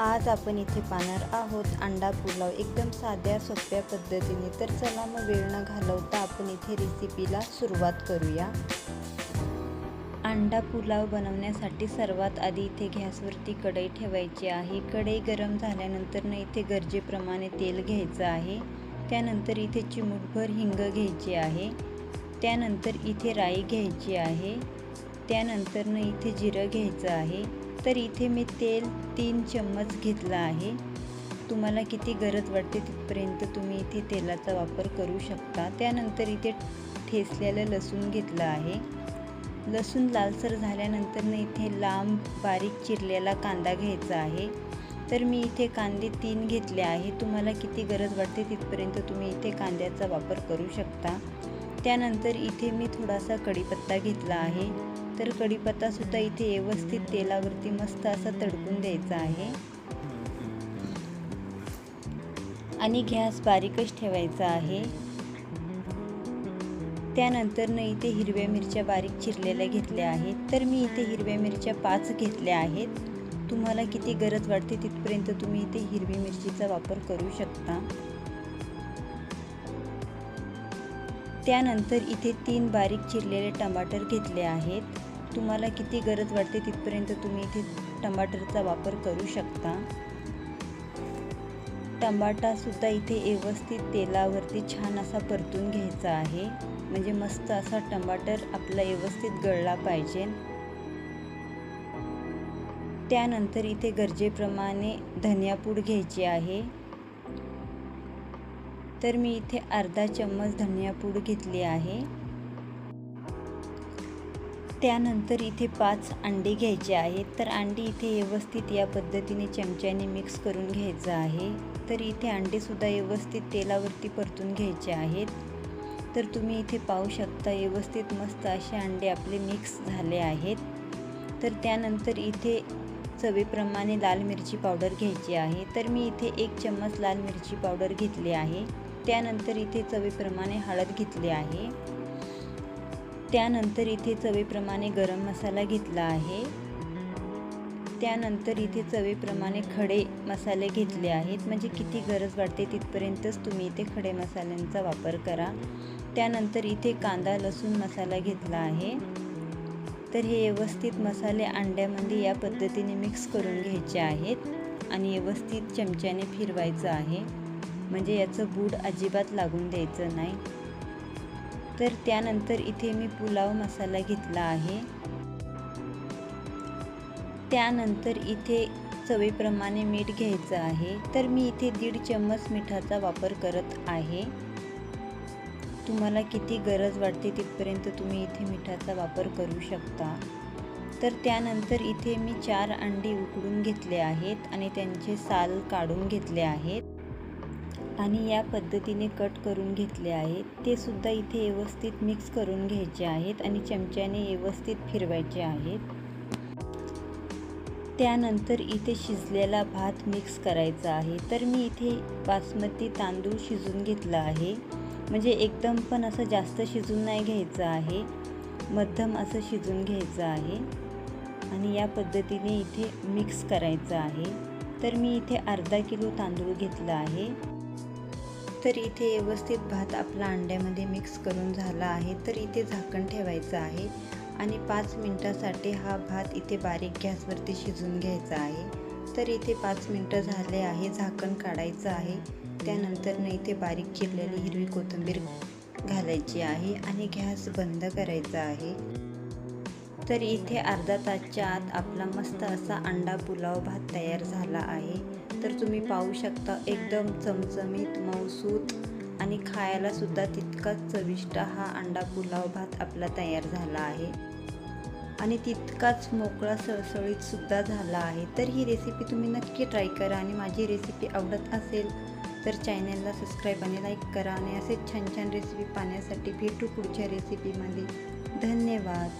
आज आपण इथे पाहणार आहोत अंडा पुलाव. एकदम साध्या सोप्या पद्धतीने. तर चला मग वेळ न घालवता आपण इथे रेसिपीला सुरुवात करूया. अंडा पुलाव बनवण्यासाठी सर्वात आधी इथे गॅसवरती कढई ठेवायची आहे. कढई गरम झाल्यानंतर ना इथे गरजेप्रमाणे तेल घ्यायचं आहे. त्यानंतर इथे चिमूटभर हिंग घ्यायची आहे. त्यानंतर इथे राई घ्यायची आहे. त्यानंतर ना इथे जिरं घ्यायचं आहे. तर इथे मी तेल तीन चम्मच घेतला आहे. तुम्हाला किती गरज वाटते तिथपर्यंत तुम्ही इथे तेलाचा वापर करू शकता. त्यानंतर इथे ठेसलेलं लसूण घेतलं आहे. लसूण लालसर झाल्यानंतर इथे लांब बारीक चिरलेला कांदा घ्यायचा आहे. तर मी इथे कांदे तीन घेतले आहे. तुम्हाला किती गरज वाटते तिथपर्यंत तुम्ही इथे कांद्याचा वापर करू शकता. त्यानंतर इथे मी थोडासा कढीपत्ता घेतला आहे. तर कढीपत्तासुद्धा इथे व्यवस्थित तेलावरती मस्त असा तडकून द्यायचा आहे. आणि गॅस बारीकच ठेवायचा आहे. त्यानंतर न इथे हिरव्या मिरच्या बारीक चिरलेल्या घेतल्या आहेत. तर मी इथे हिरव्या मिरच्या पाच घेतल्या आहेत. तुम्हाला किती गरज वाटते तिथपर्यंत तुम्ही इथे हिरवी मिरचीचा वापर करू शकता. त्यानंतर इथे तीन बारीक चिरलेले टमाटर घेतले आहेत. तुम्हाला किती गरज वाटते तिथपर्यंत तुम्ही इथे टमाटरचा वापर करू शकता? टमाटासुद्धा इथे व्यवस्थित तेलावरती छान असा परतून घ्यायचा आहे. म्हणजे मस्त असा टमाटर आपला व्यवस्थित गळला पाहिजे. त्यानंतर इथे गरजेप्रमाणे धनियापूड घ्यायची आहे. तर मी इथे अर्धा चम्मच धनियापूड घेतली आहे. त्यानंतर इथे पाच अंडे घ्यायचे आहेत. तर अंडी इथे व्यवस्थित या पद्धतीने चमच्याने मिक्स करून घ्यायचं आहे. तर इथे अंडेसुद्धा व्यवस्थित तेलावरती परतून घ्यायचे आहेत. तर तुम्ही इथे पाहू शकता व्यवस्थित मस्त असे अंडे आपले मिक्स झाले आहेत. तर त्यानंतर इथे चवीप्रमाणे लाल मिरची पावडर घ्यायची आहे. तर मी इथे एक चम्मच लाल मिरची पावडर घेतली आहे. त्यानंतर इथे चवीप्रमाणे हळद घेतली आहे. त्यानंतर इथे चवीप्रमाणे गरम मसाला घेतला आहे. त्यानंतर इथे चवीप्रमाणे खडे मसाले घेतले आहेत. म्हणजे किती गरज वाटते तिथपर्यंतच तुम्ही इथे खडे मसाल्यांचा वापर करा. त्यानंतर इथे कांदा लसूण मसाला घेतला आहे. तर हे व्यवस्थित मसाले अंड्यामध्ये या पद्धतीने मिक्स करून घ्यायचे आहेत आणि व्यवस्थित चमच्याने फिरवायचं आहे. म्हणजे याचं बूड अजिबात लागून द्यायचं नाही. तर त्यानंतर इथे मी पुलाव मसाला घेतला आहे. त्यानंतर इथे चवीप्रमाणे मीठ घ्यायचं आहे. तर मी इथे दीड चम्मच मिठाचा वापर करत आहे. तुम्हाला किती गरज वाटते तिथपर्यंत तुम्ही इथे मिठाचा वापर करू शकता. तर त्यानंतर इथे मी चार अंडी उकडून घेतले आहेत आणि त्यांचे साल काढून घेतले आहेत. आणि या पद्धतीने कट करून घेतले आहेत. ते सुद्धा इथे व्यवस्थित मिक्स करून घ्यायचे आहेत आणि चमच्याने व्यवस्थित फिरवायचे आहेत. त्यानंतर इथे शिजलेला भात मिक्स करायचा आहे. तर मी इथे बासमती तांदूळ शिजून घेतला आहे. म्हणजे एकदम पण असं जास्त शिजून नाही घ्यायचं आहे. मध्यम असं शिजून घ्यायचं आहे. आणि या पद्धतीने इथे मिक्स करायचं आहे. तर मी इथे अर्धा किलो तांदूळ घेतला आहे. तर इथे व्यवस्थित भात आपला अंड्यामध्ये मिक्स करून झाला आहे तर इथे झाकण ठेवायचं आहे. आणि पाच मिनटासाठी हा भात इथे बारीक गॅसवरती शिजून घ्यायचा आहे. तर इथे पाच मिनटं झाले आहे झाकण काढायचं आहे. त्यानंतरनं इथे बारीक चिरलेली हिरवी कोथिंबीर घालायची आहे आणि गॅस बंद करायचा आहे. तर इथे अर्धा तासच्या आत आपला मस्त असा अंडा पुलाव भात तयार झाला आहे. तर तुम्ही पाहू शकता एकदम चमचमीत मऊसूत आणि खायला सुद्धा तितकाच चविष्ट हा अंडा पुलाव भात आपला तयार झाला आहे. आणि तितकाच मोकळा सळसळीत सुद्धा झाला आहे. तर ही रेसिपी तुम्ही नक्की ट्राय करा आणि माझी रेसिपी आवडत असेल तर चॅनलला सबस्क्राईब आणि लाईक करा आणि असेच छान छान रेसिपी पाहण्यासाठी भेटू पुढच्या रेसिपीमध्ये धन्यवाद.